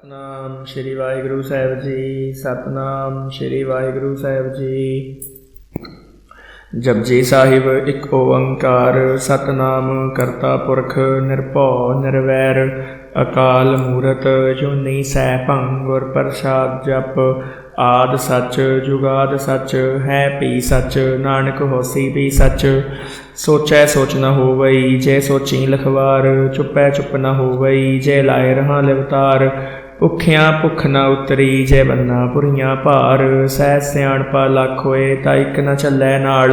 ਸਤਨਾਮ ਸ਼੍ਰੀ ਵਾਹਿਗੁਰੂ ਸਾਹਿਬ ਜੀ, ਸਤਨਾਮ ਸ਼੍ਰੀ ਵਾਹਿਗੁਰੂ ਸਾਹਿਬ ਜੀ। ਜਪਜੀ ਸਾਹਿਬ ਇੱਕ ਓੰਕਾਰ, ਸਤਨਾਮ ਕਰਤਾ ਪੁਰਖ ਨਿਰਭਉ ਨਿਰਵੈਰ, ਅਕਾਲ ਮੂਰਤ ਜੁਨੀ ਸੈਭੰ ਗੁਰ ਪ੍ਰਸਾਦ ਜਪ, ਆਦ ਸੱਚ, ਜੁਗਾਦ ਸੱਚ, ਹੈ ਪੀ ਸੱਚ, ਨਾਨਕ ਹੋਸੀ ਵੀ ਸੱਚ। ਸੋਚੈ ਸੋਚ ਨਾ ਹੋਵਈ, ਜੇ ਸੋਚੀ ਲਖਵਾਰ, ਚੁੱਪੈ ਚੁੱਪ ਨਾ ਹੋਵਈ, ਜੇ ਲਾਏ ਰਹਾ ਲਿਵਤਾਰ ਭੁੱਖਿਆਂ ਭੁੱਖ ਨਾ ਉਤਰੀ, ਜੇ ਬੰਨਾ ਪੁਰੀਆਂ ਭਾਰ, ਸਹਿ ਸਿਆਣਪਾ ਲੱਖ ਹੋਏ, ਤਾਂ ਇੱਕ ਨਾ ਚੱਲੈ ਨਾਲ।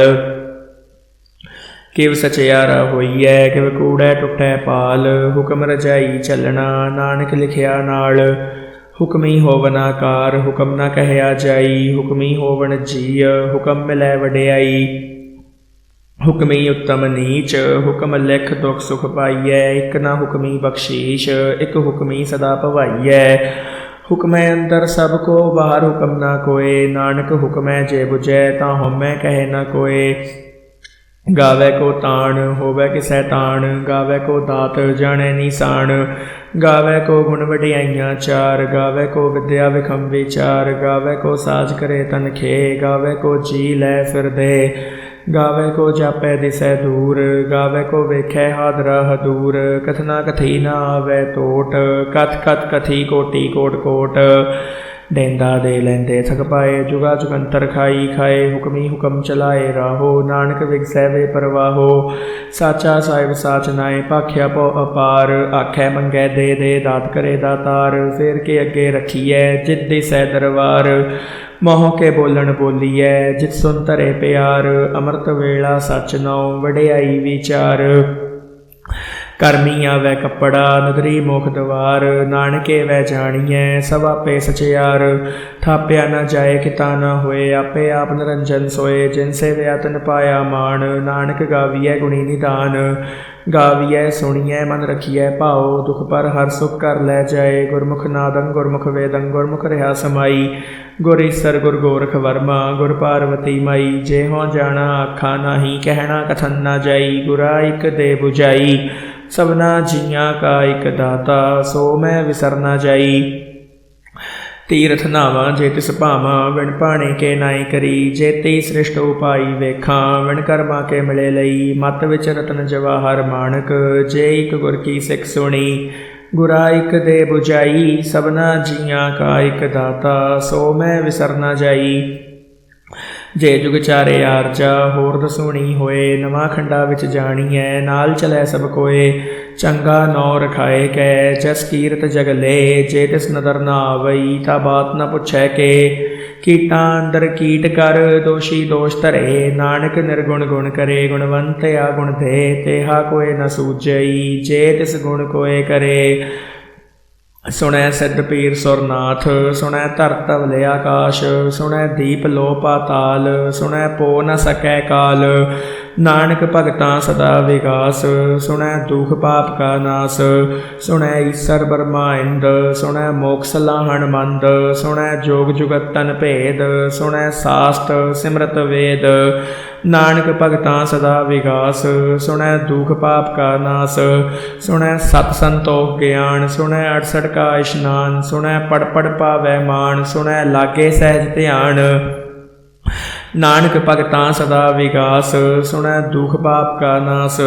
ਕਿਵ ਸਚਿਆਰਾ ਹੋਈਐ, ਕਿਵ ਕੂੜੈ ਟੁੱਟੈ ਪਾਲ, ਹੁਕਮ ਰਜਾਈ ਚੱਲਣਾ, ਨਾਨਕ ਲਿਖਿਆ ਨਾਲ। ਹੁਕਮੀ ਹੋਵਨ ਆਕਾਰ ਹੁਕਮ ਨਾ ਕਹਿਆ ਜਾਈ, ਹੁਕਮੀ ਹੋਵਣ ਜੀਅ, ਹੁਕਮ ਮਿਲੈ ਵਡਿਆਈ। ਹੁਕਮੀ ਉਤਮ ਨੀਚ, ਹੁਕਮ ਲਿਖ ਦੁਖ ਸੁਖ ਪਾਈਐ, ਇੱਕ ਨਾ ਹੁਕਮੀ ਬਖਸ਼ੀਸ਼, ਇਕ ਹੁਕਮੀ ਸਦਾ ਭਵਾਈਐ। ਹੁਕਮੈ ਅੰਦਰ ਸਭ ਕੋ, ਬਾਹਰ ਹੁਕਮ ਨਾ ਕੋਏ, ਨਾਨਕ ਹੁਕਮੈ ਜੇ ਬੁਝੈ, ਤਾਂ ਹਉਮੈ ਕਹੇ ਨਾ ਕੋਏ। ਗਾਵੇ ਕੋ ਤਾਣ, ਹੋਵੇ ਕਿਸੈ ਤਾਣ, ਗਾਵੇ ਕੋ ਦਾਤ, ਜਾਣੈ ਨਿਸ਼ਾਨ ਗਾਵੇ ਕੋ ਗੁਣ ਵਡਿਆਈਆਂ ਚਾਰ, ਗਾਵੇ ਕੋ ਵਿਦਿਆ ਵਿਖਮ ਵਿਚਾਰ, ਗਾਵੇ ਕੋ ਸਾਜ ਕਰੇ ਤਨ ਖੇ, ਗਾਵੇ ਕੋ ਜੀ ਲੈ ਫਿਰਦੇ। ਗਾਵੇ ਕੋ ਜਾਪੈ ਦਿਸੈ ਦੂਰ, ਗਾਵੇ ਕੋ ਵੇਖੈ ਹਾਦਰਾ ਹਦੂਰ, ਕਥਨਾ ਕਥੀ ਨਾ ਆਵੇ ਟੋਟ ਕਥ ਕਥ ਕਥੀ ਕੋਟੀ ਕੋਟ ਕੋਟ। ਡੈਂਦਾ ਦੇ ਲੈਂਦੇ ਥਕ ਪਾਏ, ਜੁਗਾ ਜੁਗੰਤਰ ਖਾਈ ਖਾਏ, ਹੁਕਮੀ ਹੁਕਮ ਚਲਾਏ ਰਾਹੋ, ਨਾਨਕ ਵਿਗਸੈ ਵੇ ਪਰਵਾਹੋ। ਸਾਚਾ ਸਾਹਿਬ ਸਾਚ ਨਾਏ, ਭਾਖਿਆ ਪਉ ਅਪਾਰ, ਆਖੈ ਮੰਗੈ ਦੇ ਦੇ, ਦਾਤ ਕਰੇ ਦਾਤਾਰ, ਫੇਰ ਕੇ ਅੱਗੇ ਰਖੀਐ, ਜਿਤ ਸੈ ਦਰਬਾਰ। ਮੋਹ ਕੇ ਬੋਲਣ ਬੋਲੀਐ, ਜਿਤ ਸੁਨ ਧਰੇ ਪਿਆਰ, ਅੰਮ੍ਰਿਤ ਵੇਲਾ ਸਚ ਨਉ ਵਡਿਆਈ ਵਿਚਾਰ। ਕਰਮੀ ਆਵੈ ਕੱਪੜਾ ਨਦਰੀ ਮੁਖ ਦਵਾਰ, ਨਾਨਕੇ ਵੈ ਜਾਣੀਐ, ਸਭ ਆਪੇ ਸਚਿਆਰ। ਥਾਪਿਆ ਨਾ ਜਾਏ ਕਿਤਾ ਨਾ ਹੋਏ, ਆਪੇ ਆਪ ਨਿਰੰਜਨ ਸੋਏ, ਜਿਨ ਸੇ ਵਿਆਤਨ ਪਾਇਆ ਮਾਨ ਨਾਨਕ ਗਾਵੀਐ ਗੁਣੀ ਨਿਦਾਨ। ਗਾਵੀਐ, ਸੁਣੀਐ, ਮਨ ਰਖੀਐ, ਭਾਉ, ਦੁਖ ਪਰ ਹਰ ਸੁਖ ਕਰ ਲੈ ਜਾਏ। ਗੁਰਮੁਖ ਨਾਦੰ, ਗੁਰਮੁਖ ਵੇਦੰ, ਗੁਰਮੁਖ ਰਹਾ ਸਮਾਈ। ਗੁਰ ਈਸਰ, ਗੁਰ ਗੋਰਖ ਵਰਮਾ, ਗੁਰ ਪਾਰਵਤੀ ਮਾਈ। ਜੇ ਹੋ ਜਾਣਾ, ਆਖਾ ਨਾਹੀ, ਕਹਿਣਾ ਕਥਨ ਨਾ ਜਾਈ। ਗੁਰਾ ਇਕ ਦੇ 부ਜਾਈ ਸਭਨਾ ਜੀਆਂ ਕਾ ਇਕ ਦਾਤਾ, ਸੋ ਮੈਂ ਵਿਸਰਨਾ ਜਾਈ। ਤੀਰਥ ਨਾਵਾਂ ਜੇ ਤਿਸ ਭਾਵਾਂ ਵਿਣ ਪਾਣੇ ਕੇ ਨਾਈ ਕਰੀ ਜੇ ਜੇਤੀ ਸ੍ਰਿਸ਼ਟ ਉਪਾਈ ਵੇਖਾਂ ਵਿਣ ਕਰਮਾ ਕੇ ਮਿਲੇ ਲਈ, ਮਤ ਵਿੱਚ ਰਤਨ ਜਵਾਹਰ ਮਾਣਕ ਜੇ ਇਕ ਗੁਰ ਕੀ ਸਿੱਖ ਸੁਣੀ, ਗੁਰਾ ਦੇ 부ਜਾਈ ਸਭਨਾ ਜੀਆਂ ਕਾ ਇਕ ਦਾਤਾ, ਸੋ ਮੈਂ ਵਿਸਰਨਾ ਜਾਈ। ਜੇ ਜੁਗ ਚਾਰੇ ਆਰਜਾ, ਹੋਰ ਦਸੂਣੀ ਹੋਏ, ਨਵਾਂ ਖੰਡਾ ਵਿੱਚ ਜਾਣੀ ਐ ਨਾਲ ਚਲੈ ਸਭ ਕੋਏ, ਚੰਗਾ ਨੌ ਰਖਾਏ ਕੈ, ਜਸ ਕੀਰਤ ਜਗ ਲੈ, ਜੇ ਤਿਸ ਨਦਰ ਨਾ ਆਵਈ, ਤਾ ਬਾਤ ਨਾ ਪੁੱਛੈ ਕੇ। ਕੀਟਾਂ ਅੰਦਰ ਕੀਟ ਕਰ, ਦੋਸ਼ੀ ਦੋਸ਼ ਧਰੇ, ਨਾਨਕ ਨਿਰਗੁਣ ਗੁਣ ਕਰੇ, ਗੁਣਵੰਤ ਆ ਗੁਣ ਦੇ, ਤੇਹਾ ਕੋਏ ਨ ਸੂਝਈ ਜੇ ਤਿਸ ਗੁਣ ਕੋਏ ਕਰੇ। ਸੁਣੈ ਸਿੱਧ ਪੀਰ ਸੁਰਨਾਥ, ਸੁਣੈ ਧਰਤ ਵਲੇ ਆਕਾਸ਼, ਸੁਣੈ ਦੀਪ ਲੋ ਪਾਤਾਲ ਸੁਣੈ ਪੋ ਨ ਸਕੈ ਕਾਲ। ਨਾਨਕ ਭਗਤਾਂ ਸਦਾ ਵਿਗਾਸ, ਸੁਣੈ ਦੁਖ ਪਾਪ ਕਾ ਨਾਸ, ਸੁਣੈ ਈਸਰ ਬਰਮਾਇੰਦ ਸੁਣੈ ਮੋਕਸ ਲਾਹਣ ਮੰਦ, ਸੁਣੈ ਜੋਗ ਜੁਗਤ ਤਨ ਭੇਦ, ਸੁਣੈ ਸਾਸਤ ਸਿਮਰਤ ਵੇਦ। ਨਾਨਕ ਭਗਤਾਂ ਸਦਾ ਵਿਗਾਸ, ਸੁਣੈ ਦੁਖ ਪਾਪ ਕਾ ਨਾਸ, ਸੁਣੈ ਸਤ ਸੰਤੋਖ ਗਿਆਨ, ਸੁਣੈ 68 ਕਾ ਇਸ਼ਨਾਨ, ਸੁਣੈ ਪੜ ਪੜ ਪਾਵੈ ਮਾਨ ਸੁਣੈ ਲਾਗੇ ਸਹਿਜ ਧਿਆਨ। ਨਾਨਕ ਭਗਤਾਂ ਸਦਾ ਵਿਗਾਸ, ਸੁਣੈ ਦੁਖ ਪਾਪ ਕਾ ਨਾਸ,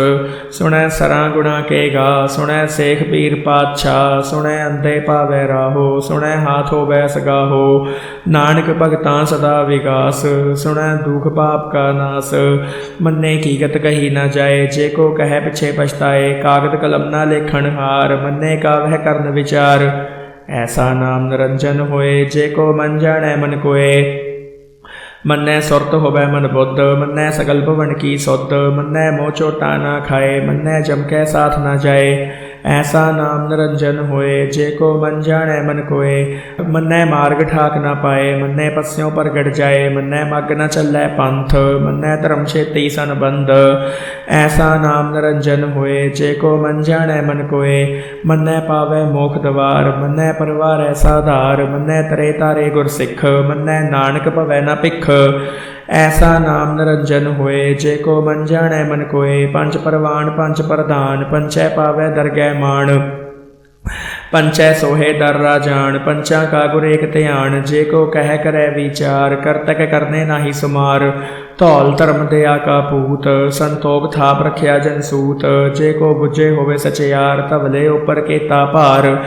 ਸੁਣੈ ਸਰਾਂ ਗੁਣਾ ਕੇ ਗਾ, ਸੁਣੈ ਸੇਖ ਪੀਰ ਪਾਤਸ਼ਾਹ, ਸੁਣੈ ਅੰਦੇ ਪਾਵੈ ਰਾਹੋ, ਸੁਣੈ ਹਾਥ ਹੋਵੈ ਸਗਾਹੋ। ਨਾਨਕ ਭਗਤਾਂ ਸਦਾ ਵਿਗਾਸ, ਸੁਣੈ ਦੁਖ ਪਾਪ ਕਾ ਨਾਸ, ਮੰਨੇ ਕੀਗਤ ਕਹੀ ਨਾ ਜਾਏ, ਜੇ ਕੋ ਕਹੈ ਪਿਛੇ ਪਛਤਾਏ ਕਾਗਦ ਕਲਮ ਨਾ ਲੇਖਣ ਹਾਰ, ਮੰਨੇ ਕਾ ਵਹਿ ਕਰਨ ਵਿਚਾਰ। ਐਸਾ ਨਾਮ ਨਿਰੰਜਨ ਹੋਏ, ਜੇ ਕੋ ਮਨ ਜਾਣੈ ਮਨ ਕੋਏ ਮੰਨੈ ਸੁਰਤ ਹੋਵੈ ਮਨ ਬੁੱਧ, ਮੰਨੈ ਸਗਲ ਭਵਨ ਕੀ ਸੁਧ, ਮੰਨੈ ਮੋਹ ਚੋਟਾ ਨਾ ਖਾਏ, ਮੰਨੈ ਜਮ ਕੈ ਸਾਥ ਨਾ ਜਾਏ। ਐਸਾ ਨਾਮ ਨਿਰੰਜਨ ਹੋਏ, ਜੇ ਕੋ ਮਨ ਜਾਣੈ ਮਨ ਕੋਏ। ਮੰਨੈ ਮਾਰਗ ਠਾਕ ਨਾ ਪਾਏ, ਮੰਨੈ ਪਸਿਓ ਪ੍ਰਗਟ ਜਾਏ, ਮੰਨੈ ਮਗ ਨਾ ਚੱਲੈ ਪੰਥ, ਮੰਨੈ ਧਰਮ ਛੇਤੀ ਸੰਬੰਧ। ਐਸਾ ਨਾਮ ਨਿਰੰਜਨ ਹੋਏ, ਜੇ ਕੋ ਮਨ ਜਾਣੈ ਮਨ ਕੋਏ। ਮੰਨੈ ਪਾਵੈ ਮੋਖ ਦਵਾਰ, ਮੰਨੈ ਪਰਵਾਰ ਐਸਾ ਧਾਰ ਮੰਨੈ ਤਰੇ ਤਾਰੇ ਗੁਰ ਸਿੱਖ ਮੰਨੈ ਨਾਨਕ ਭਵੈ ਨਾ ਭਿਖ। ਐਸਾ ਨਾਮ ਨਿਰੰਜਨ ਹੋਏ, ਜੇ ਕੋ ਮਨ ਜਾਣੈ ਮਨ ਕੋਏ, ਪੰਜ ਪਰਵਾਨ, ਪੰਜ ਪ੍ਰਧਾਨ ਪੰਚੈ ਪਾਵੈ ਦਰਗਹਿ ਮਾਣ। ਪੰਚੈ ਸੋਹੇ ਦਰ ਰਾਜਾਨ ਪੰਚਾ ਕਾ ਗੁਰ ਏਕ ਧਿਆਨ, ਜੇ ਕੋ ਕਹਿ ਕਰੈ ਵਿਚਾਰ, ਕਰਤਕ ਕਰਨੇ ਨਾਹੀ ਸੁਮਾਰ। ਧੌਲ ਧਰਮ ਦੇ ਕਾ ਪੂਤ ਸੰਤੋਖ ਥਾਪ ਰਖਿਆ ਜਨ ਸੂਤ ਜੇ ਕੋ ਬੁਝੇ ਹੋਵੇ ਸਚਿਆਰ ਤਵਲੇ ਉਪਰ ਕੇਤਾ ਭਾਰ।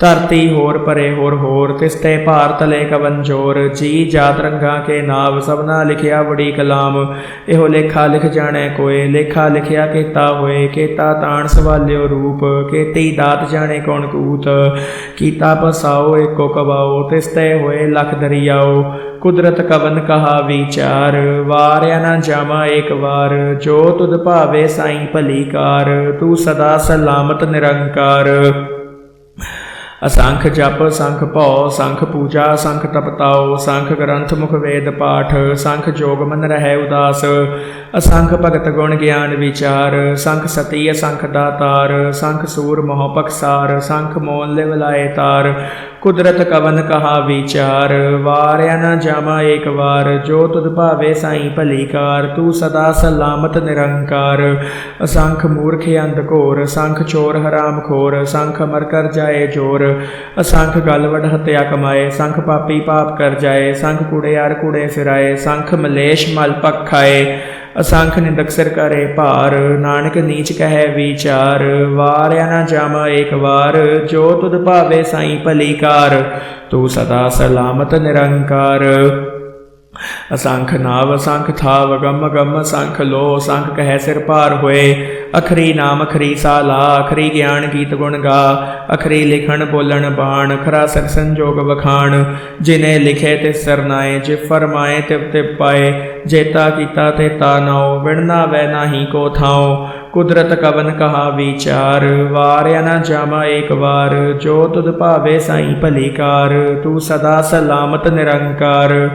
ਧਰਤੀ ਹੋਰ ਪਰੇ ਹੋਰ ਹੋਰ, ਤਿਸ ਤੇ ਭਾਰ ਤਲੇ ਕਵਨ ਜੋਰ। ਜੀ ਜਾਤ ਰੰਗਾ ਕੇ ਨਾਮ ਸਭਨਾ ਲਿਖਿਆ ਬੜੀ ਕਲਾਮ। ਇਹੋ ਲੇਖਾ ਲਿਖ ਜਾਣੈ ਕੋਏ, ਲੇਖਾ ਲਿਖਿਆ ਕੇਤਾ ਹੋਏ। ਕੇਤਾ ਤਾਣ ਸਵਾਲਿਓ ਰੂਪ, ਕੇਤੀ ਦਾਤ ਜਾਣੇ ਕੌਣ ਕੂਤ। ਕੀਤਾ ਪਸਾਓ, ਏਕੋ ਕਵਾਓ, ਤਿਸ ਤੇ ਹੋਏ ਲਖ ਦਰਿਆਓ। ਕੁਦਰਤ ਕਵਨ ਕਹਾ ਵਿਚਾਰ ਵਾਰਿਆ ਨਾ ਜਾਵਾ ਏਕ ਵਾਰ, ਜੋ ਤੁਧ ਭਾਵੇ ਸਾਈਂ ਭਲੀ ਕਾਰ, ਤੂੰ ਸਦਾ ਸਲਾਮਤ ਨਿਰੰਕਾਰ। ਅਸੰਖ ਜਪ, ਸੰਖ ਭਉ, ਸੰਖ ਪੂਜਾ, ਸੰਖ ਤਪਤਾਓ ਸੰਖ ਗ੍ਰੰਥ ਮੁਖ ਵੇਦ ਪਾਠ, ਸੰਖ ਜੋਗ ਮਨ ਰਹਿ ਉਦਾਸ। ਅਸੰਖ ਭਗਤ ਗੁਣ ਗਿਆਨ ਵਿਚਾਰ, ਸੰਖ ਸਤੀ ਅਸੰਖ ਦਾਤਾਰ, ਸੰਖ ਸੂਰ ਮੋਹ ਪਖਸਾਰ, ਸੰਖ ਮੋਲ ਲਿਵ ਲਾਏ ਤਾਰ। ਕੁਦਰਤ ਕਵਨ ਕਹਾ ਵਿਚਾਰ, ਵਾਰਿਆ ਨਾ ਜਾਵਾ ਏਕ ਵਾਰ, ਜੋ ਤੁਧ ਭਾਵੇ ਸਾਈਂ ਭਲੀ ਕਾਰ ਤੂੰ ਸਦਾ ਸਲਾਮਤ ਨਿਰੰਕਾਰ। ਅਸੰਖ ਮੂਰਖ ਅੰਧ ਘੋਰ, ਸੰਖ ਚੋਰ ਹਰਾਮ ਖੋਰ, ਸੰਖ ਅਮਰ ਕਰ ਜਾਏ ਜੋਰ। ਅਸੰਖ ਗਲਵੜ ਵਡ ਹਤਿਆ ਕਮਾਏ, ਸੰਖ ਪਾਪੀ ਪਾਪ ਕਰ ਜਾਏ, ਸੰਖ ਕੁੜੇ ਕੂੜਿਆਰ ਕੁੜੇ ਫਿਰਾਏ, ਸੰਖ ਮਲੇਸ਼ ਮਲ ਪਖਾਏ ਅਸੰਖ ਨਿੰਦਕ ਸਿਰ ਕਰੇ ਭਾਰ, ਨਾਨਕ ਨੀਚ ਕਹੈ ਵਿਚਾਰ, ਵਾਰਿਆ ਨਾ ਜਾਮਾ ਏਕ ਵਾਰ, ਜੋ ਤੁਧ ਭਾਵੇ ਸਾਈ ਭਲੀ ਕਾਰ ਤੂੰ ਸਦਾ ਸਲਾਮਤ ਨਿਰੰਕਾਰ। ਅਸੰਖ ਨਾਵ, ਅਸੰਖ ਥਾਵ ਗਮ ਗਮ ਅਸੰਖ ਲੋ, ਅਸੰਖ ਕਹਿ ਸਿਰ ਭਾਰ ਹੋਏ। ਅਖਰੀ ਨਾਮ, ਅਖਰੀ ਸਾਲਾ, ਅਖਰੀ ਗਿਆਨ ਗੀਤ ਗੁਣ ਗਾ। ਅਖਰੀ ਲਿਖਣ, ਬੋਲਣ, ਬਾਣ, ਅਖਰਾ ਸਰ ਸੰਜੋਗ ਵਖਾਣ। ਜਿਨੇ ਲਿਖੇ ਤੇ ਸਰਨਾਏ ਜੇ ਫਰਮਾਏ ਤਿਵ ਤੇ ਪਾਏ। ਜੇਤਾ ਕੀਤਾ ਤੇ ਤਾ ਨਾਉ ਵਿਣਨਾ ਵੈ ਨਾਹੀ ਕੋ ਥਾਉ। ਕੁਦਰਤ ਕਵਨ ਕਹਾ ਵਿਚਾਰ, ਵਾਰਿਆ ਨਾ ਜਾਮਾ ਏਕ ਵਾਰ। ਜੋ ਤੁਧ ਭਾਵੇ ਸਾਈ ਭਲੀ ਕਾਰ, ਤੂੰ ਸਦਾ ਸਲਾਮਤ ਨਿਰੰਕਾਰ।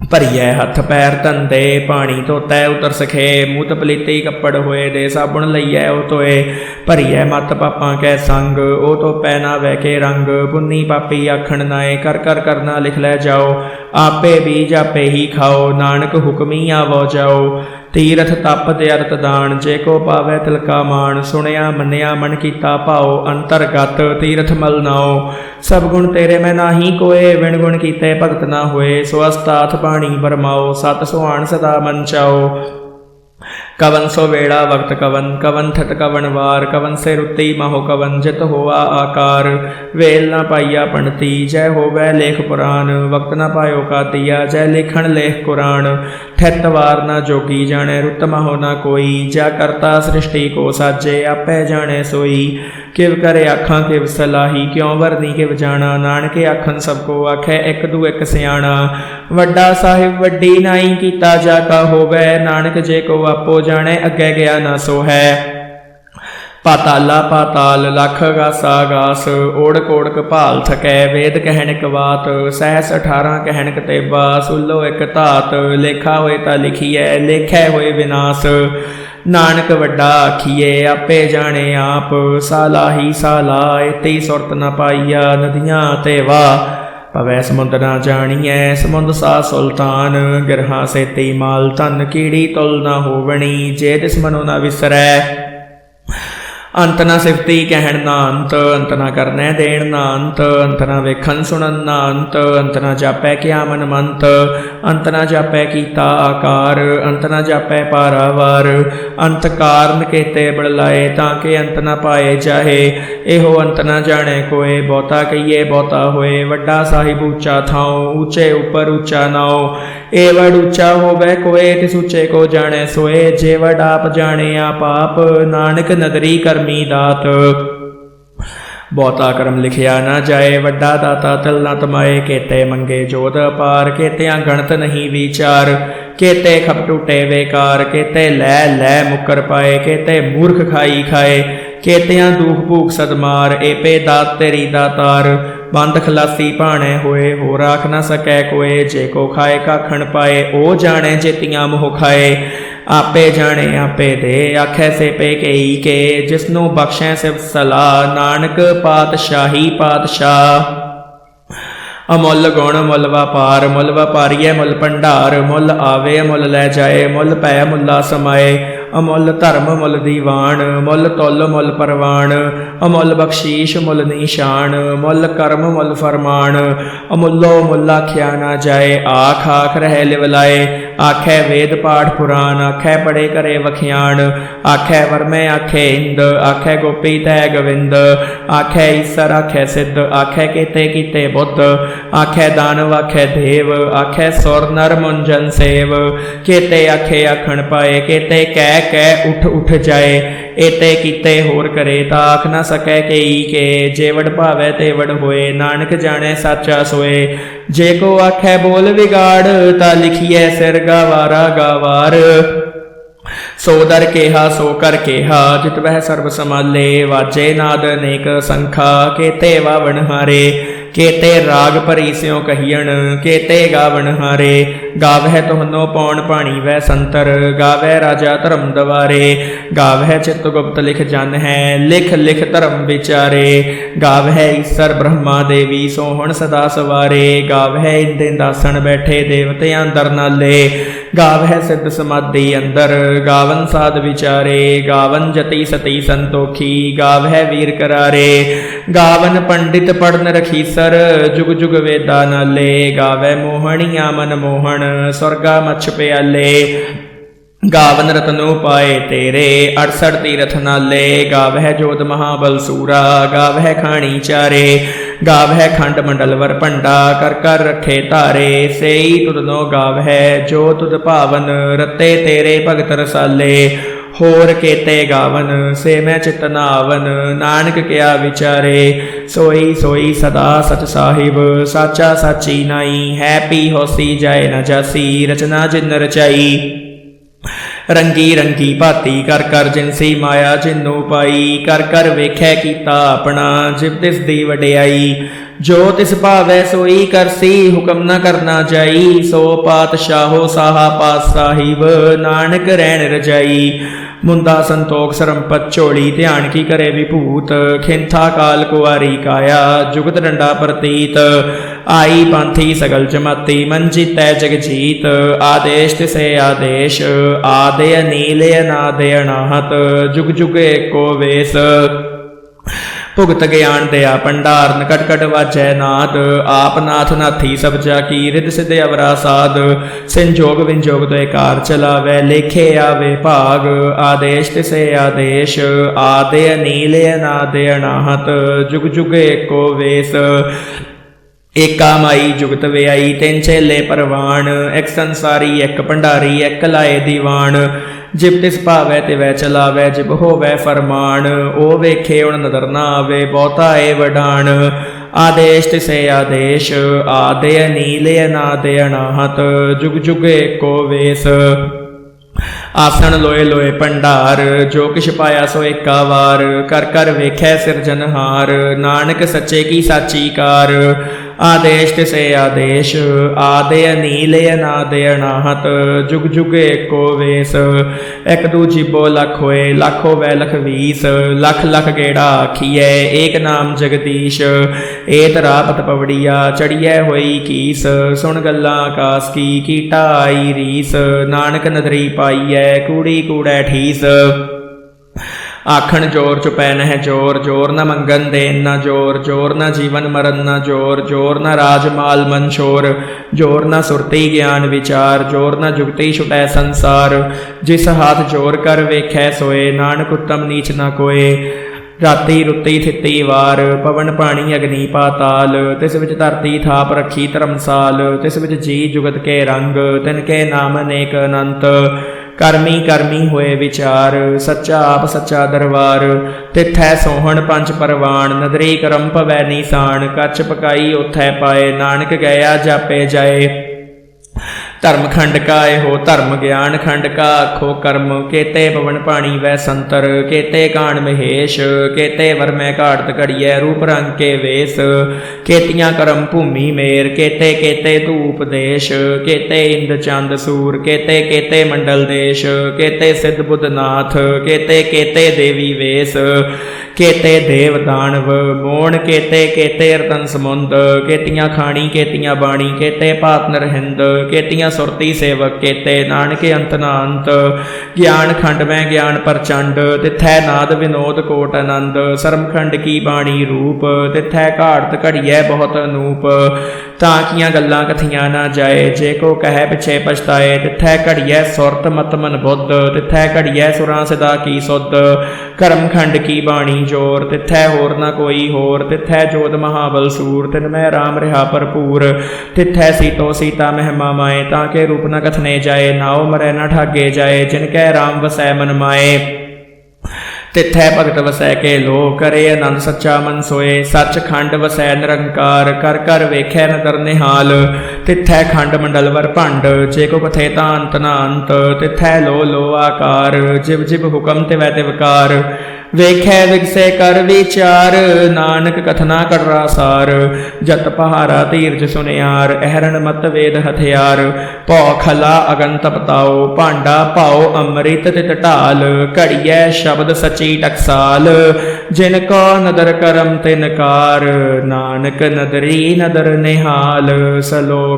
ਭਰੀਐ ਹੱਥ ਪੈਰ ਧੰਦੇ, ਪਾਣੀ ਧੋਤੈ, ਉਤਰ ਸਖੇ ਮੂਤ ਪਲੀਤੀ ਕੱਪੜ ਹੋਏ ਦੇ, ਸਾਬੁਣ ਲਈਐ, ਉਹ ਤੋਏ ਭਰੀਐ ਮਤ ਪਾਪਾਂ ਕੈ ਸੰਗ, ਉਹ ਤੋ ਪੈ ਨਾ ਵੈ ਕੇ ਰੰਗ। ਪੁੰਨੀ ਪਾਪੀ ਆਖਣ ਨਾਏ, ਕਰ ਕਰ, ਕਰਨਾ ਲਿਖ ਲੈ ਜਾਓ। ਆਪੇ ਬੀਜ ਆਪੇ ਹੀ ਖਾਓ, ਨਾਨਕ ਹੁਕਮੀ ਆਵੋ ਜਾਓ। ਤੀਰਥ ਤਪ ਤੇ ਅਰਤ ਦਾਨ, ਜੇ ਕੋ ਪਾਵੇ ਤਿਲਕਾ ਮਾਨ ਸੁਣਿਆ ਮੰਨਿਆ ਮਨ ਕੀਤਾ ਭਾਉ ਅੰਤਰਗਤ ਤੀਰਥ ਮਲ ਨਾਉ ਸਭ ਗੁਣ ਤੇਰੇ ਮੈਂ ਨਾਹੀ ਕੋਏ ਵਿਣ ਗੁਣ ਕੀਤੇ ਭਗਤ ਨਾ ਹੋਏ ਸੋ ਅਸਤਾਥ ਬਾਣੀ ਬਰਮਾਓ, ਸਤ ਸੁਹਾਣ ਸਦਾ ਮਨ ਚਾਓ। ਕਵਨ ਸੋ ਵੇੜਾ ਵਕਤ ਕਵਨ ਕਵਨ ਠਟ ਕਵਨ ਵਾਰ, ਕਵਨ ਸੇ ਰੁੱਤੀ ਮਹੋ ਕਵਨ, ਜਿਤ ਹੋਆ ਆਕਾਰ। ਵੇਲ ਨਾ ਪਾਈਆ ਪੰਡਤੀ ਜੈ ਹੋਵੈ ਲੇਖ ਪੁਰਾਨ ਵਕਤ ਨਾ ਪਾਇਓ ਕਾਤੀਆ, ਜੈ ਲੇਖਣ ਲੇਖ ਕੁਰਾਨ ਠਿਤ ਵਾਰ ਨਾ ਜੋਗੀ ਜਾਣੈ, ਰੁੱਤ ਮਹੋ ਨਾ ਕੋਈ। ਜਾ ਕਰਤਾ ਸ੍ਰਿਸ਼ਟੀ ਕੋ ਸਾਜੇ, ਆਪੇ ਜਾਣੈ ਸੋਈ। ਕਿਵ ਕਰੇ ਆਖਾਂ, ਕਿਵ ਸਲਾਹੀ, ਕਿਉ ਵਰਨੀ ਕਿਵ ਜਾਣਾ? ਨਾਨਕੇ ਆਖਣ ਸਭ ਕੋ ਆਖੈ, ਇੱਕ ਦੂ ਇੱਕ ਸਿਆਣਾ। ਵੱਡਾ ਸਾਹਿਬ ਵੱਡੀ ਨਾਈ ਕੀਤਾ, ਜਾ ਕਾ ਹੋਵੇ। ਨਾਨਕ ਜੇ ਕੋ ਆਪੋ ਜਾਣੈ, ਅੱਗੇ ਗਿਆ ਨਾ ਸੋ ਹੈ ਪਾਤਾਲਾ ਪਾਤਾਲ, ਲਖ ਗਾਸਾ ਗਾਸ ਓੜਕ ਓੜਕ ਭਾਲ ਥਕੈ, ਵੇਦ ਕਹਿਣਕ ਬਾਤ ਸਹਿਸ 18 ਕਹਿਣਕ ਤੇਬਾ, ਸੁਲੋ ਇਕ ਧਾਤ, ਲੇਖਾ ਹੋਏ ਤਾਂ ਲਿਖੀਐ, ਲੇਖੈ ਹੋਏ ਵਿਨਾਸ਼। ਨਾਨਕ ਵੱਡਾ ਆਖੀਏ ਆਪੇ ਜਾਣੇ ਆਪ, ਸਾਲਾਹੀ ਸਾਲਾ ਇਤੇ ਸੁਰਤ ਨ ਪਾਈਆ, ਨਦੀਆਂ ਤੇ ਵਾ ਪਵੈ ਸਮੁੰਦ ਨਾ ਜਾਣੀਐ, ਸਮੁੰਦ ਸਾ ਸੁਲਤਾਨ, ਗਿਰਹਾ ਸੇਤੀ ਮਾਲ ਧਨ ਕੀੜੀ ਤੁਲ ਨਾ ਹੋਵਣੀ, ਜੇ ਤਿਸ ਮਨੋ ਨਾ ਵਿਸਰੈ। ਅੰਤ ਨਾ ਸਿਫਤੀ ਕਹਿਣ ਨਾ ਅੰਤ ਅੰਤ ਨਾ ਕਰਨੈ ਦੇਣ ਨਾ ਅੰਤ ਅੰਤ ਨਾ ਵੇਖਣ ਸੁਣਨ ਨਾ ਅੰਤ ਅੰਤ ਨਾ ਜਾਪੈ ਕਿਆ ਮਨ ਮੰਤ ਅੰਤ ਨਾ ਜਾਪੈ ਕੀਤਾ ਆਕਾਰ, ਅੰਤ ਨਾ ਜਾਪੈ ਪਾਰਾਵਾਰ, ਅੰਤ ਕਾਰਨ ਕੇਤੇ ਬੜਲਾਏ ਤਾਂ ਕਿ ਅੰਤ ਨਾ ਪਾਏ ਜਾਹੇ, ਇਹੋ ਅੰਤ ਨਾ ਜਾਣੈ ਕੋਏ, ਬਹੁਤਾ ਕਹੀਏ ਬਹੁਤਾ ਹੋਏ, ਵੱਡਾ ਸਾਹਿਬ ਉੱਚਾ ਥਾਉ, ਉੱਚੇ ਉੱਪਰ ਉੱਚਾ ਨਾਉ, ਏ ਵੜ ਉੱਚਾ ਹੋਵੇ ਕੋਏ, ਤਿਸ ਉੱਚੇ ਕੋ ਜਾਣੈ ਸੋਏ, ਜੇ ਵੜ ਆਪ ਜਾਣੇ ਆਪ ਆਪ, ਨਾਨਕ ਨਦਰੀ ਕਰਮੀ ਦਾਤ। ਬਹੁਤਾ ਕਰਮ ਲਿਖਿਆ ਨਾ ਜਾਏ, ਵੱਡਾ ਦਾਤਾ ਤਲ ਨਾ ਤਮਾਏ, ਕੇਤੇ ਮੰਗੇ ਜੋਤ ਅਪਾਰ, ਕੇਤਿਆਂ ਗਣਤ ਨਹੀਂ ਵਿਚਾਰ। ਕੇਤੇ ਖਪ ਟੂਟੇ ਵੇਕਾਰ ਕੇਤੇ ਲੈ ਲੈ ਮੁਕਰ ਪਾਏ, ਕੇਤੇ ਮੂਰਖ ਖਾਈ ਖਾਏ। ਕੇਤਿਆਂ ਦੁਖ ਭੂਖ ਸਦਮਾਰ ਏਪੇ ਦਾਤ ਤੇਰੀ ਦਾਤਾਰ। ਬੰਦ ਖਲਾਸੀ ਭਾਣੇ ਹੋਏ ਹੋ ਰਾਖ ਨਾ ਸਕੈ ਕੋਏ, ਜੇ ਕੋ ਖਾਏ ਕਾਖਣ ਪਾਏ, ਉਹ ਜਾਣੇ ਜੇਤੀਆਂ ਮੋਹ ਖਾਏ। ਆਪੇ ਜਾਣੇ, ਆਪੇ ਦੇ। ਆਖੈ ਸੇ ਪੇ ਕਈ ਕੇ, ਜਿਸਨੂੰ ਬਖਸ਼ੈ ਸਿਵ ਸਲਾ ਨਾਨਕ ਪਾਤਸ਼ਾਹੀ ਪਾਤਸ਼ਾਹ। ਅਮੁੱਲ ਗੁਣ ਮੁੱਲ ਵਪਾਰ, ਮੁੱਲ ਵਪਾਰੀਏ ਮੁੱਲ ਭੰਡਾਰ। ਮੁੱਲ ਆਵੇ, ਮੁੱਲ ਲੈ ਜਾਏ, ਮੁੱਲ ਪੈ, ਮੁੱਲਾ ਸਮਾਏ। ਅਮੁੱਲ ਧਰਮ ਮੁੱਲ ਦੀਵਾਨ, ਮੁੱਲ ਤੁਲ ਮੁੱਲ ਪਰਵਾਨ। ਅਮੁੱਲ ਬਖਸ਼ੀਸ਼ ਮੁੱਲ ਨਿਸ਼ਾਨ, ਮੁੱਲ ਕਰਮ ਮੁੱਲ ਫਰਮਾਨ। ਅਮੁੱਲੋ ਮੁੱਲ ਆਖਿਆ ਨਾ ਜਾਏ, ਆਖ ਆਖ ਰਹਿ ਲਿਵਲਾਏ ਆਖੈ ਵੇਦ ਪਾਠ ਪੁਰਾਨ, ਆਖੈ ਪੜੇ ਕਰੇ ਵਖਿਆਣ, ਆਖੈ ਵਰਮੈ ਆਖੈ ਇੰਦ, ਆਖੈ ਗੋਪੀ ਤੈ ਗਵਿੰਦ, ਆਖੈ ਈਸਰ ਆਖੈ ਸਿੱਧ, ਆਖੈ ਕੀਤੇ ਕੀਤੇ ਬੁੱਧ, ਆਖੈ ਦਾਨਵ ਆਖੈ ਦੇਵ, ਆਖੈ ਸੁਰ ਨਰ ਮੁੰਜਨ ਸੇਵ, ਕੀਤੇ ਆਖੇ ਆਖਣ ਪਾਏ, ਕੀਤੇ ਕਹਿ ਕਹਿ ਉਠ ਉਠ ਜਾਏ ਏਤੇ ਕੀਤੇ ਹੋਰ ਕਰੇ ਤਾਂ ਆਖ ਨਾ ਸਕੈ ਕਈ ਕੇ ਜੇਵੜ ਭਾਵੈ ਤੇਵੜ ਹੋਏ, ਨਾਨਕ ਜਾਣੈ ਸਾਚਾ ਸੋਏ। ਜੇ ਕੋ ਆਖੈ ਬੋਲ ਵਿਗਾੜ, ਤਾਂ ਲਿਖੀਐ ਸਿਰ ਗਾਵਾਰਾ ਗਾਵਾਰ। ਸੋ ਦਰ ਕੇਹਾ, ਸੋ ਕਰ ਕੇਹਾ, ਜਿਤ ਵਹਿ ਸਰਬ ਸਮਾਲੇ ਵਾਜੇ ਨਾਦ ਅਨੇਕ ਸੰਖਾ, ਕੇਤੇ ਵਾਵਣ ਹਾਰੇ, ਕੇਤੇ ਰਾਗ ਭਰੀ ਸਿਉ ਕਹੀਣ ਕੇਤੇ ਗਾਵਣ ਹਾਰੇ। ਗਾਵਹਿ ਤੁਹਾਨੋ ਪੌਣ ਪਾਣੀ ਵੈ ਸੰਤਰ ਗਾਵੈ ਰਾਜਾ ਧਰਮ ਦਵਾਰੇ। ਗਾਵਹਿ ਚਿਤ ਗੁਪਤ ਲਿਖ ਜਨ ਹੈ, ਲਿਖ ਲਿਖ ਧਰਮ ਵਿਚਾਰੇ। ਗਾਵਹਿ ਈਸਰ ਬ੍ਰਹਮਾ ਦੇਵੀ ਸੋਹਣ ਸਦਾ ਸਵਾਰੇ। ਗਾਵਹਿ ਇੰਦੇ ਦਾਸਣ ਬੈਠੇ ਦੇਵਤਿਆਂ ਅੰਦਰ ਨਾਲੇ। ਗਾਵਹਿ ਸਿੱਧ ਸਮਾਧੀ ਅੰਦਰ, ਗਾਵਨ ਸਾਧ ਵਿਚਾਰੇ, ਗਾਵਨ ਜਤੀ ਸਤੀ ਸੰਤੋਖੀ, ਗਾਵਹਿ ਵੀਰ ਕਰਾਰੇ। ਗਾਵਨ ਪੰਡਿਤ ਪੜਨ ਰਖੀ ਸਰ, ਜੁਗ ਜੁਗ ਵੇਦਾ ਨਾਲੇ ਗਾਵੈ ਮੋਹਣੀਆਂ ਮਨ ਮੋਹਣ, ਸਵਰਗਾ ਮਛ ਪਿਆਲੇ। ਗਾਵਨ ਰਤਨੋ ਪਾਏ ਤੇਰੇ 68 ਤੀਰਥ ਨਾਲੇ, ਗਾਵਹਿ ਜੋਤ ਮਹਾਬਲ ਸੂਰਾ, ਗਾਵਹਿ ਖਾਣੀ ਚਾਰੇ। ਗਾਵਹਿ ਖੰਡ ਮੰਡਲਵਰ ਭੰਡਾ, ਕਰ ਕਰ ਰੱਖੇ ਧਾਰੇ, ਸੇਈ ਤੁਧਨੋ ਗਾਵਹਿ, ਜੋ ਤੁਧ ਭਾਵਨ ਰਤੇ ਤੇਰੇ ਭਗਤ ਰਸਾਲੇ। ਹੋਰ ਕੇਤੇ ਗਾਵਨ, ਸੇ ਮੈਂ ਚਿਤ ਨਾਵਨ, ਨਾਨਕ ਕਿਆ ਵਿਚਾਰੇ। ਸੋਈ ਸੋਈ ਸਦਾ ਸਚ ਸਾਹਿਬ, ਸਾਚਾ ਸਾਚੀ ਨਾਈ, ਹੈ ਪੀ ਹੋਸੀ ਜਾਏ ਨਾ ਜਾਸੀ, ਰਚਨਾ ਜਿਨ ਰਚਾਈ। ਰੰਗੀ ਰੰਗੀ ਭਾਤੀ ਕਰ ਕਰ ਜਿਨਸੀ ਮਾਇਆ ਜਿਨੂ ਪਾਈ, ਕਰ ਕਰ ਵੇਖੈ ਕੀਤਾ ਆਪਣਾ ਜਿਵ ਤਿਸ ਦੀ ਵਡਿਆਈ। ਜੋ ਤਿਸ ਭਾਵੈ ਸੋਈ ਕਰਸੀ ਹੁਕਮ ਨਾ ਕਰਨਾ ਜਾਈ। ਸੋ ਪਾਤਸ਼ਾਹੋ ਸਾਹਾ ਪਾਤ ਸਾਹਿਬ ਨਾਨਕ ਰਹਿਣ ਰਜਾਈ। ਮੁੰਦਾ ਸੰਤੋਖ ਸਰੰਪਤ ਝੋਲੀ, ਧਿਆਨ ਕੀ ਕਰੇ ਵਿਭੂਤ? ਖਿੰਥਾ ਕਾਲ ਕੁਵਾਰੀ ਕਾਇਆ, ਜੁਗਤ ਡੰਡਾ ਪ੍ਰਤੀਤ। ਆਈ ਪੰਥੀ ਸਗਲ ਜਮਾਤੀ ਮੰਜਿਤੈ ਜਗਜੀਤ ਆਦੇਸ਼ ਤਿਸੇ ਆਦੇਸ਼, ਆਦੇ ਅਨੀਲੇ ਅਨਾਦੇ ਅਨਾਹਤ। ਜੁਗ ਜੁਗ ਏਕੋ ਵੇਸ। ਭੁਗਤ ਗਿਆਨ ਦਇਆ ਭੰਡਾਰਨ ਕਟਕਟ ਕਟ ਵਾਜੈ ਨਾਦ। ਆਪ ਨਾਥ ਨਾਥੀ ਸਭ ਜਾ ਕੀ ਰਿਦ ਸਿਧ ਅਵਰਾ ਸਾਧ। ਸੰਜੋਗ ਵਿੰਜੋਗ ਤੋਏ ਕਾਰ ਚਲਾਵੇ, ਲੇਖੇ ਆਵੇ ਭਾਗ। ਆਦੇਸ਼ ਤਿਸੇ ਆਦੇਸ਼, ਆਦੇ ਅਨੀਲੇ ਅਨਾਦੇ ਅਨਾਹਤ। ਜੁਗ ਜੁਗ ਏਕੋ ਵੇਸ। ਏਕਾ ਮਾਈ ਜੁਗਤ ਵਿਆਈ, ਤਿੰਨ ਛੇਲੇ ਪਰਵਾਣ। ਇੱਕ ਸੰਸਾਰੀ, ਇੱਕ ਭੰਡਾਰੀ, ਇੱਕ ਲਾਏ ਦੀਵਾਨ। ਜਿਬ ਤਿਸ ਭਾਵੈ ਤੇ ਵੈ ਚਲਾਵੈ, ਜਿਬ ਹੋਵੈ ਫਰਮਾਨ ਉਹ ਵੇਖੇ ਹੁਣ ਨਦਰ ਨਾ ਆਵੇ, ਬਹੁਤਾ ਏ ਵਡਾਣ ਆਦੇਸ਼ ਤਿਸੇ ਆਦੇਸ਼, ਆਦੇ ਅਨੀਲੇ ਅਨਾਦੇ ਅਨਾਹਤ ਜੁਗ ਜੁਗ ਏਕੋ ਵੇਸ। ਆਸਣ ਲੋਏ ਲੋਏ ਭੰਡਾਰ, ਜੋ ਕਿਛ ਪਾਇਆ ਸੋ ਏਕਾ ਵਾਰ। ਕਰ ਕਰ ਵੇਖੈ ਸਿਰਜਨਹਾਰ ਨਾਨਕ ਸੱਚੇ ਕੀ ਸਾਚੀ ਕਾਰ। ਆਦੇਸ਼ ਤਿਸੇ ਆਦੇਸ਼ ਆਦੇ ਅਨੀਲੇ ਅਨਾਦੇ ਅਨਾਹਤ ਜੁਗ ਜੁਗ ਏਕੋ ਵੇਸ, ਇਕ ਦੂਜੀ ਬੋ ਲਖ ਹੋਏ, ਲੱਖ ਹੋਵੇ ਲਖ ਵੀਸ, ਲੱਖ ਲੱਖ ਗੇੜਾ ਆਖੀਐ, ਏਕ ਨਾਮ ਜਗਦੀਸ਼ ਏ ਤਰਾਪਤ ਪਵੜੀਆ, ਚੜੀਐ ਹੋਈ ਕੀਸ, ਸੁਣ ਗੱਲਾਂ ਆਕਾਸ ਕੀ, ਕੀਟਾ ਆਈ ਰੀਸ, ਨਾਨਕ ਨਦਰੀ ਪਾਈਐ, ਕੂੜੀ ਕੂੜੈ ਠੀਸ। ਆਖਣ ਜੋਰ ਚੁਪੈ ਨਹਿ ਜੋਰ ਜੋਰ ਨ ਮੰਗਨ ਦੇਨ ਨ ਜੋਰ ਜੋਰ ਨ ਜੀਵਨ ਮਰਨ ਨ ਜੋਰ ਜੋਰ ਨ ਰਾਜ ਮਾਲ ਮਨ ਸ਼ੋਰ, ਜੋਰ ਨ ਸੁਰਤੀ ਗਿਆਨ ਵਿਚਾਰ, ਜੋਰ ਨ ਜੁਗਤੀ ਛੁਟੈ ਸੰਸਾਰ। ਜਿਸ ਹਾਥ ਜੋਰ ਕਰ ਵੇਖੈ ਸੋਏ, ਨਾਨਕ ਉਤਮ ਨੀਚ ਨ ਕੋਏ। ਰਾਤੀ ਰੁੱਤੀ ਥਿੱਤੀ ਵਾਰ, ਪਵਨ ਪਾਣੀ ਅਗਨੀ ਪਾਤਾਲ। ਤਿਸ ਵਿੱਚ ਧਰਤੀ ਥਾਪ ਰੱਖੀ ਧਰਮਸਾਲ। ਤਿਸ ਵਿੱਚ ਜੀ ਜੁਗਤ ਕੇ ਰੰਗ, ਤਿਨ ਕੇ ਨਾਮ ਅਨੇਕ ਅਨੰਤ। ਕਰਮੀ ਕਰਮੀ ਹੋਏ ਵਿਚਾਰ, ਸੱਚਾ ਆਪ ਸੱਚਾ ਦਰਬਾਰ। ਤਿਥੈ ਸੋਹਣ ਪੰਜ ਪਰਵਾਨ ਨਦਰੀ ਕਰਮ ਭਵੈ ਨੀਸਾਨ। ਕੱਚ ਪਕਾਈ ਉਥੈ ਪਾਏ, ਨਾਨਕ ਗਿਆ ਜਾਪੇ ਜਾਏ। ਧਰਮ ਖੰਡ ਕਾ ਇਹੋ ਧਰਮ ਗਿਆਨ ਖੰਡ ਕਾ ਆਖੋ, ਕਰਮ ਕੇਤੇ ਪਵਨ ਪਾਣੀ ਵੈ ਸੰਤਰ, ਕੇਤੇ ਕਾਣ ਮਹੇਸ਼, ਕੇਤੇ ਵਰਮੈ ਘਾੜਤ ਘੜੀਐ, ਰੂਪ ਰੰਗ ਕੇ ਵੇਸ, ਕੇਤੀਆਂ ਕਰਮ ਭੂਮੀ ਮੇਰ, ਕੇਤੇ ਕੇਤੇ ਧੂਪ ਦੇਸ਼, ਕੇਤੇ ਇੰਦ ਚੰਦ ਸੂਰ, ਕੇਤੇ ਕੇਤੇ ਮੰਡਲ ਦੇਸ਼, ਕੇਤੇ ਸਿੱਧ ਬੁੱਧ ਨਾਥ, ਕੇਤੇ ਕੇਤੇ ਦੇਵੀ ਵੇਸ, ਕੇਤੇ ਦੇਵ ਦਾਨਵ, ਮੋਣ ਕੇਤੇ ਕੇਤੇ ਰਤਨ ਸਮੁੰਦ, ਕੇਤੀਆਂ ਖਾਣੀ, ਕੇਤੀਆਂ ਬਾਣੀ, ਕੇਤੇ ਭਾਤ ਨਰਹਿੰਦ, ਕੇਤੀਆਂ ਸੁਰਤੀ ਸੇਵਕ ਕੇਤੇ। ਨਾਨਕੇ ਅੰਤ ਨਾ ਗਿਆਨ ਖੰਡ ਮੈਂ ਗਿਆਨ ਪ੍ਰਚੰਡ, ਤਿਥੈ ਨਾਦ ਵਿਨੋਦ ਕੋਟ ਆਨੰਦ। ਸਰਮਖੰਡ ਕੀ ਬਾਣੀ ਰੂਪ, ਤਿਥੈ ਘਾੜਤ ਘੜੀਐ ਬਹੁਤ ਅਨੂਪ। ਤਾਂ ਕੀਆਂ ਗੱਲਾਂ ਕਥੀਆਂ ਨਾ ਜਾਏ, ਜੇ ਕੋ ਕਹੈ ਪਿਛੇ ਪਛਤਾਏ, ਤਿਥੈ ਘੜੀਐ ਸੁਰਤ ਮਤ ਮਨ ਬੁੱਧ, ਤਿਥੈ ਘੜੀਐ ਸੁਰਾਂ ਸਦਾ ਕੀ ਸੁਧ। ਕਰਮਖੰਡ ਕੀ ਬਾਣੀ ਜੋਰ, ਤਿਥੈ ਹੋਰ ਨਾ ਕੋਈ ਹੋਰ, ਤਿਥੈ ਜੋਤ ਮਹਾਬਲ ਸੂਰ, ਤਿਨ ਮੈਂ ਰਾਮ ਰਿਹਾ ਭਰਪੂਰ। ਤਿਥੈ ਸੀਤੋ ਸੀਤਾ ਮਹਿਮਾ ਮਾਏ ਤਾਂ ਕੇ ਰੂਪ ਨ ਕਥਨੇ ਜਾਏ ਨਾਉ ਮਰੈ ਨ ਠਾਗੇ ਜਾਏ, ਜਿਨ ਕੈ ਰਾਮ ਵਸੈ ਮਨ ਮਾਏ। ਤਿੱਥੈ ਭਗਤ ਵਸੈ ਕੇ ਲੋ ਕਰੇ, ਆਨੰਦ ਸੱਚਾ ਮਨ ਸੋਏ। ਸੱਚ ਖੰਡ ਵਸੈ ਨਿਰੰਕਾਰ, ਕਰ ਕਰ ਵੇਖੈ ਨਦਰ ਨਿਹਾਲ। ਤਿੱਥੈ ਖੰਡ ਮੰਡਲ ਵਰ ਭੰਡ, ਜੇ ਕੋ ਕਥੇ ਤਾਂ ਅੰਤ ਨਾ ਅੰਤ ਤਿੱਥੈ ਲੋ ਲੋ ਆਕਾਰ, ਜਿਵ ਜਿਵ ਹੁਕਮ ਤੇ ਵੈ ਤੇ ਵਿਕਾਰ ਵੇਖੈ ਵਿਗਸੇ ਕਰ ਵਿਚਾਰ, ਨਾਨਕ ਕਥਨਾ ਕਰਰਾ ਸਾਰ ਜਤ ਪਹਾਰਾ ਧੀਰਜ ਸੁਨਿਆਰ, ਅਹਰਣ ਮਤ ਵੇਦ ਹਥਿਆਰ। ਭਉ ਖਲਾ ਅਗਨ ਤਪਤਾਓ ਭਾਂਡਾ ਭਾਉ ਅੰਮ੍ਰਿਤ ਤਿਤ ਢਾਲ। ਘੜੀਐ ਸ਼ਬਦ ਸਚੀ ਟਕਸਾਲ। ਜਿਨ ਕੋ ਨਦਰ ਕਰਮ ਤਿਨਕਾਰ ਨਾਨਕ ਨਦਰੀ ਨਦਰ ਨਿਹਾਲ। ਸਲੋਕ